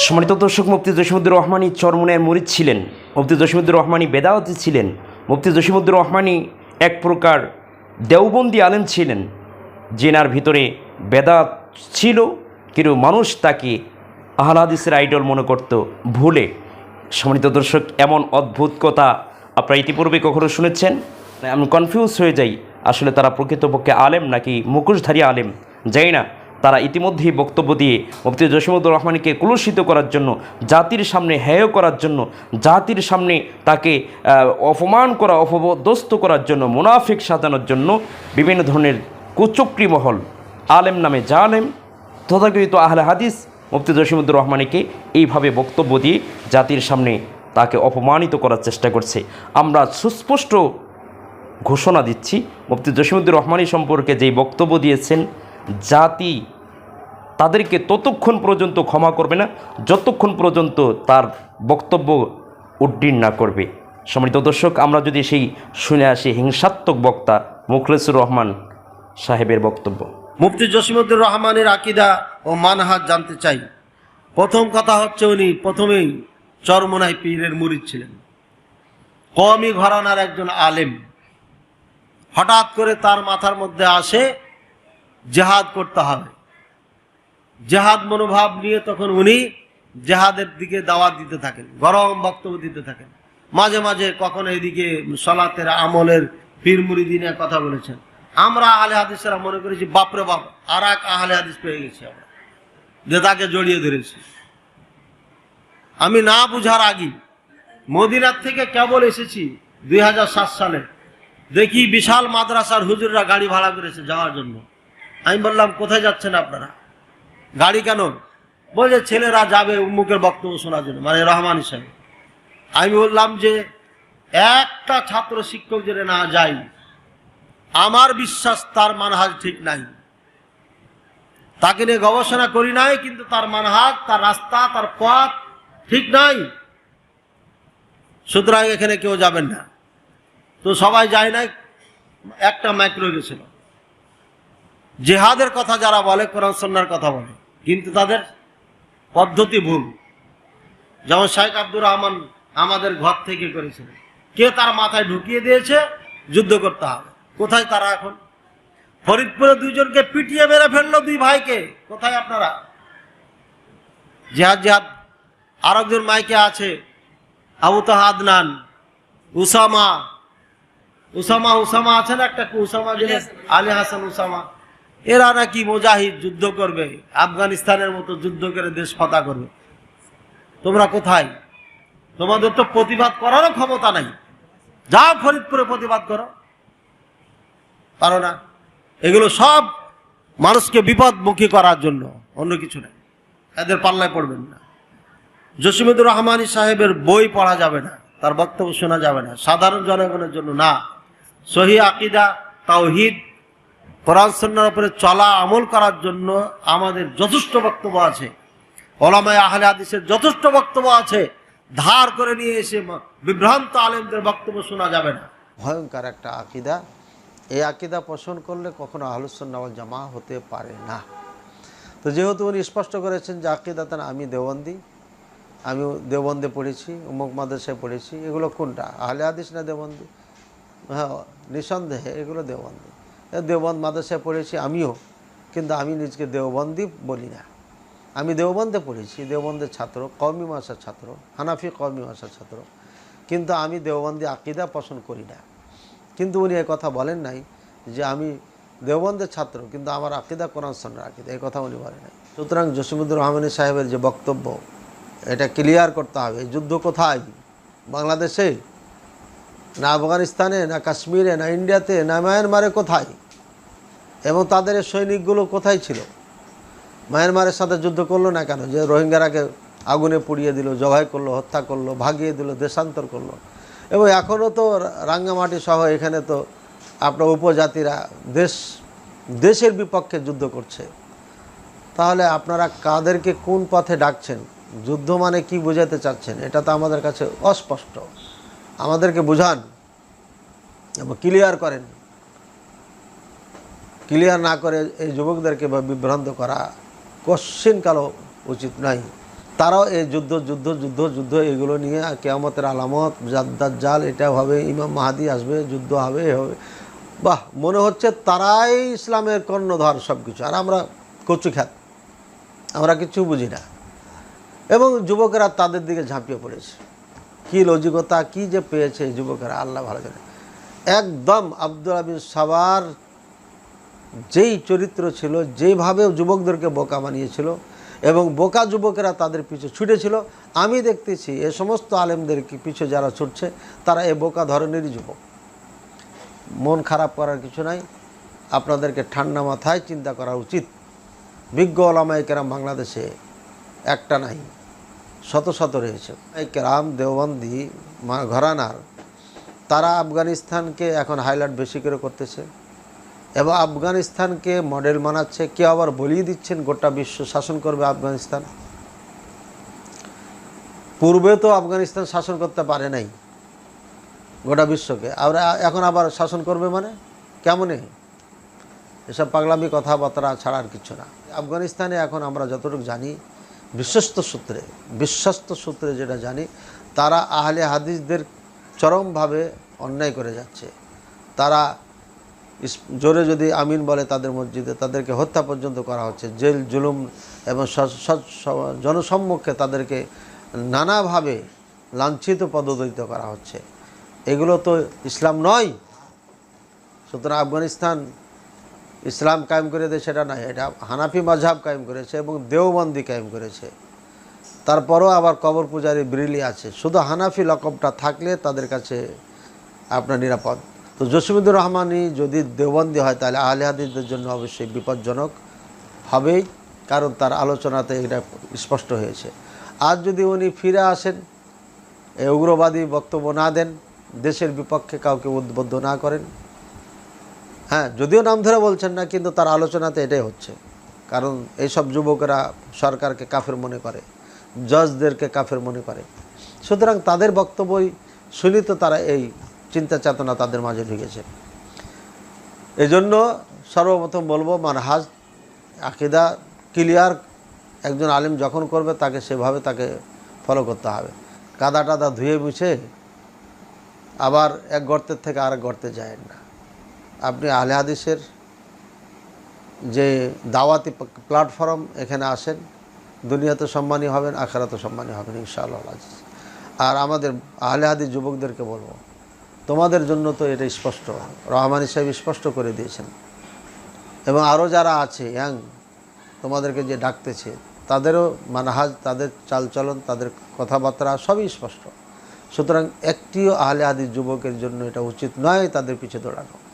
সম্মানিত দর্শক, মুফতি জসিমুদ্দুর রহমানী চরমনের মরিদ ছিলেন। মুফতি জসিমুদ্দুর রহমানী বেদাওয়াতি ছিলেন। মুফতি জসিমুদ্দুর রহমানী এক প্রকার দেওবন্দি আলেম ছিলেন জেনার ভিতরে বেদাত ছিল, কিন্তু মানুষ তাকে আহলাদিসের আইডল মনে করত ভুলে। সম্মানিত দর্শক, এমন অদ্ভুত কথা আপনারা ইতিপূর্বে কখনো শুনেছেন? আমি কনফিউজ হয়ে যাই, আসলে তারা প্রকৃতপক্ষে আলেম নাকি মুখোশধারী আলেম? যাই না। তারা ইতিমধ্যেই বক্তব্য দিয়ে মুফতি জসিমুদ্দুর রহমানকে কুলুষিত করার জন্য, জাতির সামনে হেয় করার জন্য, জাতির সামনে তাকে অপমান করা অপদস্ত করার জন্য, মুনাফিক সাজানোর জন্য বিভিন্ন ধরনের কুচক্রি মহল, আলেম নামে জালেম, তথাকথিত আহলে হাদিস, মুফতি জসিমুদ্দুর রহমানকে এইভাবে বক্তব্য দিয়ে জাতির সামনে তাকে অপমানিত করার চেষ্টা করছে। আমরা সুস্পষ্ট ঘোষণা দিচ্ছি, মুফতি জসিমুদ্দুর রহমানী সম্পর্কে যেই বক্তব্য দিয়েছেন, জাতি তাদেরকে ততক্ষণ পর্যন্ত ক্ষমা করবে না, যতক্ষণ পর্যন্ত তার বক্তব্য উড্ডীন না করবে। সম্মানিত দর্শক, আমরা যদি সেই শুনে আসি হিংসাত্মক বক্তা মুখলেসুর রহমান সাহেবের বক্তব্য। মুফতি জসিমুদ্দুর রহমানের আকিদা ও মানহাজ জানতে চাই। প্রথম কথা হচ্ছে উনি প্রথমেই চরমনাই পীরের মুরিদ ছিলেন। কওমি ঘরানার একজন আলেম। হঠাৎ করে তার মাথার মধ্যে আসে, জেহাদ করতে হবে। জেহাদ মনোভাব নিয়ে তখন উনি জেহাদের দিকে দাওয়াত দিতে থাকেন, গরম বক্তব্য দিতে থাকেন। মাঝে মাঝে কখনো এদিকে সলাতের আমলের পীর মুরিদিনের কথা বলেছেন। আমরা আহলে হাদিসেরা মনে করেছি বাপরে বাপ, আর এক আহলে হাদিস পেয়ে গেছি আমরা, যে তাকে জড়িয়ে ধরেছি। আমি না বুঝার আগে মদিনার থেকে কেবল এসেছি দুই হাজার সাত সালে। দেখি বিশাল মাদ্রাসার হুজুররা গাড়ি ভাড়া করেছে যাওয়ার জন্য। আমি বললাম, কোথায় যাচ্ছেন আপনারা? গাড়ি কেন? বলছে ছেলেরা যাবে উম্মুকের বক্তব্য শোনার জন্য মানে রহমান হিসাবে। আমি বললাম যে, একটা ছাত্র শিক্ষক যদি না যাই আমার বিশ্বাস তার মানহাজ ঠিক নাই। তাকে নিয়ে গবেষণা করি নাই, কিন্তু তার মানহাজ, তার রাস্তা, তার পথ ঠিক নাই। সুতরাং এখানে কেউ যাবেন না। তো সবাই যায় নাই, একটা মাইক্রো গেছিল। জেহাদের কথা যারা বলে, কোরআন সন্ন্যার কথা বলে। কিন্তু তাদের পদ্ধতি ভুল। যেমন শাহেখ আব্দুর রহমান আমাদের ঘর থেকে করেছিলেন কে তার মাথায় ঢুকিয়ে দিয়েছে? যুদ্ধ করতে হবে। কোথায় তারা এখন? ফরিদপুরে দুইজনকে পিটিয়ে মেরে ফেলল দুই ভাইকে। কোথায় আপনারা? জেহাদ জেহাদ। আর একজন মাইকে আছে। আবু তাহাদনান উসামা। উসামা উসামা আছে না একটা? উসামা আলী হাসান উসামা। এরা নাকি মুজাহিদ যুদ্ধ করবে, আফগানিস্তানের মতো যুদ্ধ করে দেশ ফাতা করবে। তোমরা কোথায়? তোমাদের তো প্রতিবাদ করারও ক্ষমতা নাই। যাও ফরিদপুরে প্রতিবাদ করো। পারো না। এগুলো সব মানুষকে বিপদমুখী করার জন্য, অন্য কিছু নেই। এদের পাল্লায় পড়বেন না। জসিমুদ্দুর রহমানী সাহেবের বই পড়া যাবে না, তার বক্তব্য শোনা যাবে না। সাধারণ জনগণের জন্য না। সহি আকিদা, তাওহিদ কোরআন সন্ন্যার উপরে চলা, আমল করার জন্য আমাদের যথেষ্ট বক্তব্য আছে। ওলামায় আহলে হাদিসের যথেষ্ট বক্তব্য আছে। ধার করে নিয়ে এসে বিভ্রান্ত আলেমদের বক্তব্য শোনা যাবে না। ভয়ঙ্কর একটা আকিদা। এই আকিদা পোষণ করলে কখনো আহলুসন্নাওয়াল জামা হতে পারে না। তো যেহেতু উনি স্পষ্ট করেছেন যে আকিদা আকিদাতান আমি দেওবন্দি আমি দেওবন্দে পড়েছি, উমুক মাদ্রাসায় পড়েছি, এগুলো কোনটা? আহলে হাদিস না দেওবন্দি? হ্যাঁ নিঃসন্দেহে এগুলো দেওবন্দি। এ দেওবন্দ মাদ্রাসায় পড়েছি আমিও, কিন্তু আমি নিজকে দেওবন্দি বলি না। আমি দেওবন্দে পড়েছি, দেওবন্দের ছাত্র, কওমি মাসার ছাত্র, হানাফি কওমি মাসার ছাত্র। কিন্তু আমি দেওবন্দি আকিদা পছন্দ করি না। কিন্তু উনি কথা বলেন নাই যে আমি দেওবন্দের ছাত্র, কিন্তু আমার আকিদা কোরআন সন্ন্যার আকিদা এই কথা উনি বলেন নাই। সুতরাং জসিমুদ্দুর রহমানী সাহেবের যে বক্তব্য, এটা ক্লিয়ার করতে হবে। যুদ্ধ কোথায়? বাংলাদেশে? না আফগানিস্তানে, না কাশ্মীরে, না ইন্ডিয়াতে, না মায়ানমারে কোথায়? এবং তাদের সৈনিকগুলো কোথায় ছিল? মায়ানমারের সাথে যুদ্ধ করল না কেন? যে রোহিঙ্গারাকে আগুনে পুড়িয়ে দিল, জবাই করল, হত্যা করল, ভাগিয়ে দিল, দেশান্তর করল। এবং এখনও তো রাঙ্গামাটি সহ এখানে তো আপনার উপজাতিরা দেশ, দেশের বিপক্ষে যুদ্ধ করছে। তাহলে আপনারা কাদেরকে কোন পথে ডাকছেন? যুদ্ধ মানে কি বোঝাতে চাচ্ছেন? এটা তো আমাদের কাছে অস্পষ্ট। আমাদেরকে বুঝান। এবং ক্লিয়ার করেন। ক্লিয়ার না করে এই যুবকদেরকে বিভ্রান্ত করা কশ্চিনকালও উচিত নাই। তারাও এই যুদ্ধ যুদ্ধ যুদ্ধ যুদ্ধ, এগুলো নিয়ে কেয়ামতের আলামত জাদ্দার জাল এটা হবে, ইমাম মাহাদি আসবে, যুদ্ধ হবে, এ হবে। বাহ, মনে হচ্ছে তারাই ইসলামের কর্ণধার সব কিছু আর আমরা কচু খ্যাত আমরা কিছু বুঝি না। এবং যুবকেরা তাদের দিকে ঝাঁপিয়ে পড়েছে। কি লজিকতা, কি যে পেয়েছে এই যুবকেরা, আল্লাহ ভালো জানে। একদম আব্দুল আবিন সাবার যেই চরিত্র ছিল, যেইভাবে যুবকদেরকে বোকা বানিয়েছিল এবং বোকা যুবকেরা তাদের পিছু ছুটেছিল, আমি দেখতেছি এ সমস্ত আলেমদের কি পিছু যারা ছুটছে, তারা এ বোকা ধরনেরই যুবক। মন খারাপ করার কিছু নাই, আপনাদেরকে ঠান্ডা মাথায় চিন্তা করা উচিত। বিজ্ঞ ওলামাই কেরাম বাংলাদেশে একটা নাই। শত শত রয়েছে। এই কেরাম, দেওবন্দি ঘরানার, তারা আফগানিস্তানকে এখন হাইলাইট বেশি করে করতেছে। এবং আফগানিস্তানকে মডেল মানাচ্ছে কেউ আবার বলিয়ে দিচ্ছেন, গোটা বিশ্ব শাসন করবে আফগানিস্তান। পূর্বে তো আফগানিস্তান শাসন করতে পারে নাই, গোটা বিশ্বকে। আমরা এখন আবার শাসন করবে মানে? কেমনে? এসব পাগলামি, কথাবার্তা ছাড়া আর কিছু না। আফগানিস্তানে এখন আমরা যতটুকু জানি বিশ্বস্ত সূত্রে বিশ্বস্ত সূত্রে যেটা জানি, তারা আহলে হাদিসদের চরমভাবে অন্যায় করে যাচ্ছে। তারা জোরে যদি আমিন বলে তাদের মসজিদে, তাদেরকে হত্যা পর্যন্ত করা হচ্ছে, জেল, জুলুম এবং জনসম্মুখে তাদেরকে নানাভাবে লাঞ্ছিত, পদদলিত করা হচ্ছে। এগুলো তো ইসলাম নয়। সুতরাং আফগানিস্তান ইসলাম কায়েম করে দেয় সেটা নয় এটা হানাফি মাঝহাব কায়েম করেছে এবং দেওবন্দি কায়েম করেছে। তারপরও আবার কবর পূজারী ব্রিলি আছে। শুধু হানাফি লকবটা থাকলে তাদের কাছে আপনার নিরাপদ। তো জসিমুদ্দুর রহমানি যদি দেওবন্দি হয়, তাহলে আহলে হাদিসদের জন্য অবশ্যই বিপজ্জনক হবেই, কারণ তার আলোচনাতে এটা স্পষ্ট হয়েছে। আর যদি উনি ফিরে আসেন উগ্রবাদী বক্তব্য না দেন, দেশের বিপক্ষে কাউকে উদ্বুদ্ধ না করেন হ্যাঁ যদিও নাম ধরে বলছেন না, কিন্তু তার আলোচনাতে এটাই হচ্ছে। কারণ এইসব যুবকেরা সরকারকে কাফের মনে করে, জজদেরকে কাফের মনে করে। সুতরাং তাদের বক্তব্যই শুনি তো তারা এই চিন্তা চেতনা তাদের মাঝে ঢুকেছে। এজন্য সর্বপ্রথম বলব, মানহাজ আকিদা ক্লিয়ার, একজন আলিম যখন করবে তাকে সেভাবে তাকে ফলো করতে হবে। কাদা টাদা ধুয়ে মুছে আবার এক গর্তের থেকে আরেক গর্তে যায় না। আপনি আলে হাদিসের যে দাওয়াতি প্ল্যাটফর্ম এখানে আসেন, দুনিয়াতে সম্মানী হবেন, আখেরাতে সম্মানী হবেন, ইনশাআল্লাহ আর আমাদের আহলে হাদিস যুবকদেরকে বলব, তোমাদের জন্য তো এটা স্পষ্ট, রহমানি সাহেব স্পষ্ট করে দিয়েছেন। এবং আরও যারা আছে, ইয়াং, তোমাদেরকে যে ডাকতেছে, তাদেরও মানহাজ, তাদের চালচলন, তাদের কথাবার্তা সবই স্পষ্ট। সুতরাং একটিও আহলে হাদিস যুবকের জন্য এটা উচিত নয়, তাদের পিছে দৌড়ানো।